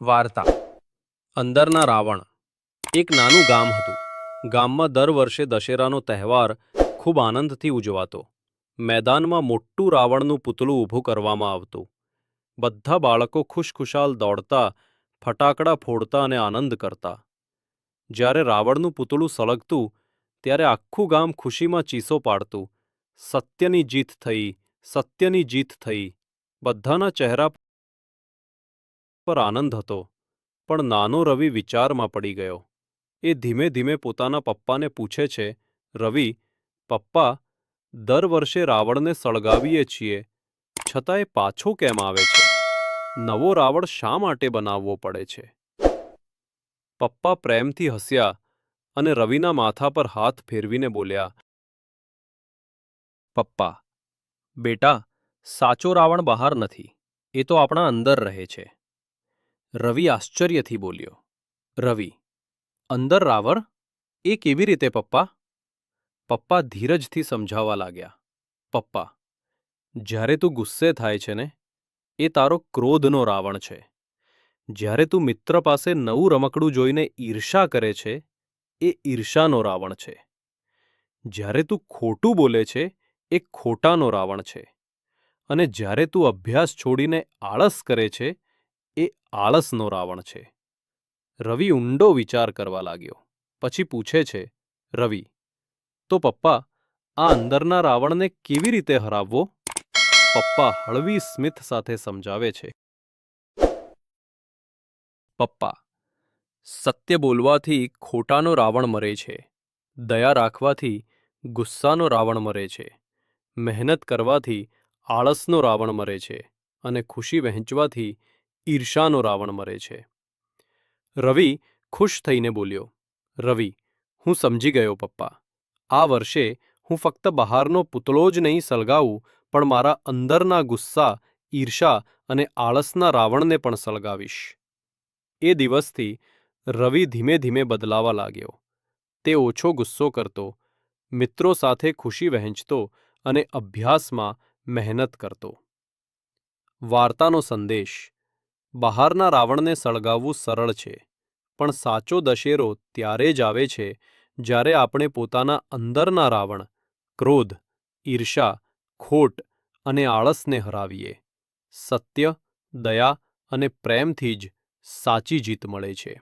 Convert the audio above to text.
વાર્તા. અંદરના રાવણ. એક નાનું ગામ હતું. ગામમાં દર વર્ષે દશેરાનો તહેવાર ખૂબ આનંદથી ઉજવાતો. મેદાનમાં મોટું રાવણનું પૂતળું ઊભું કરવામાં આવતું. બધા બાળકો ખુશખુશાલ દોડતા, ફટાકડા ફોડતા અને આનંદ કરતા. જ્યારે રાવણનું પૂતળું સળગતું, ત્યારે આખું ગામ ખુશીમાં ચીસો પાડતું. સત્યની જીત થઈ, સત્યની જીત થઈ. બધાના ચહેરા પર આનંદ હતો, પણ નાનો રવિ વિચારમાં પડી ગયો. એ ધીમે ધીમે પોતાના પપ્પાને પૂછે છે, રવિ, પપ્પા, દર વર્ષે રાવણને સળગાવીએ છીએ, છતાં એ પાછો કેમ આવે છે? નવો રાવણ શા માટે બનાવવો પડે છે? પપ્પા પ્રેમથી હસ્યા અને રવિના માથા પર હાથ ફેરવીને બોલ્યા, પપ્પા, બેટા, સાચો રાવણ બહાર નથી. એ તો આપણા અંદર રહે છે. રવિ આશ્ચર્યથી બોલ્યો, રવિ, અંદર રાવણ? એ કેવી રીતે પપ્પા? પપ્પા ધીરજથી સમજાવવા લાગ્યા, પપ્પા, જ્યારે તું ગુસ્સે થાય છે ને, એ તારો ક્રોધનો રાવણ છે. જ્યારે તું મિત્ર પાસે નવું રમકડું જોઈને ઈર્ષા કરે છે, એ ઈર્ષાનો રાવણ છે. જ્યારે તું ખોટું બોલે છે, એ ખોટાનો રાવણ છે. અને જ્યારે તું અભ્યાસ છોડીને આળસ કરે છે આળસનો રાવણ છે. રવિ ઊંડો વિચાર કરવા લાગ્યો. પછી પૂછે છે, રવિ, તો પપ્પા, આ અંદરના રાવણને કેવી રીતે હરાવવો? પપ્પા હળવી સ્મિત સાથે સમજાવે છે. પપ્પા, સત્ય બોલવાથી ખોટાનો રાવણ મરે છે. દયા રાખવાથી ગુસ્સાનો રાવણ મરે છે. મહેનત કરવાથી આળસનો રાવણ મરે છે અને ખુશી વહેંચવાથી ઈર્ષાનો રાવણ મરે છે. રવિ ખુશ થઈને બોલ્યો, રવિ, હું સમજી ગયો પપ્પા. આ વર્ષે હું ફક્ત બહારનો પૂતળો જ નહીં સળગાવું, પણ મારા અંદરના ગુસ્સા, ઈર્ષા અને આળસના રાવણને પણ સળગાવીશ. એ દિવસથી રવિ ધીમે ધીમે બદલાવા લાગ્યો. તે ઓછો ગુસ્સો કરતો, મિત્રો સાથે ખુશી વહેંચતો અને અભ્યાસમાં મહેનત કરતો. વાર્તાનો સંદેશ બહારના રાવણને સળગાવવું સરળ છે, પણ સાચો દશેરો ત્યારે જ આવે છે, જ્યારે આપણે પોતાના અંદરના રાવણ, ક્રોધ ઈર્ષા ખોટ અને આળસને હરાવીએ. સત્ય, દયા અને પ્રેમથી જ સાચી જીત મળે છે.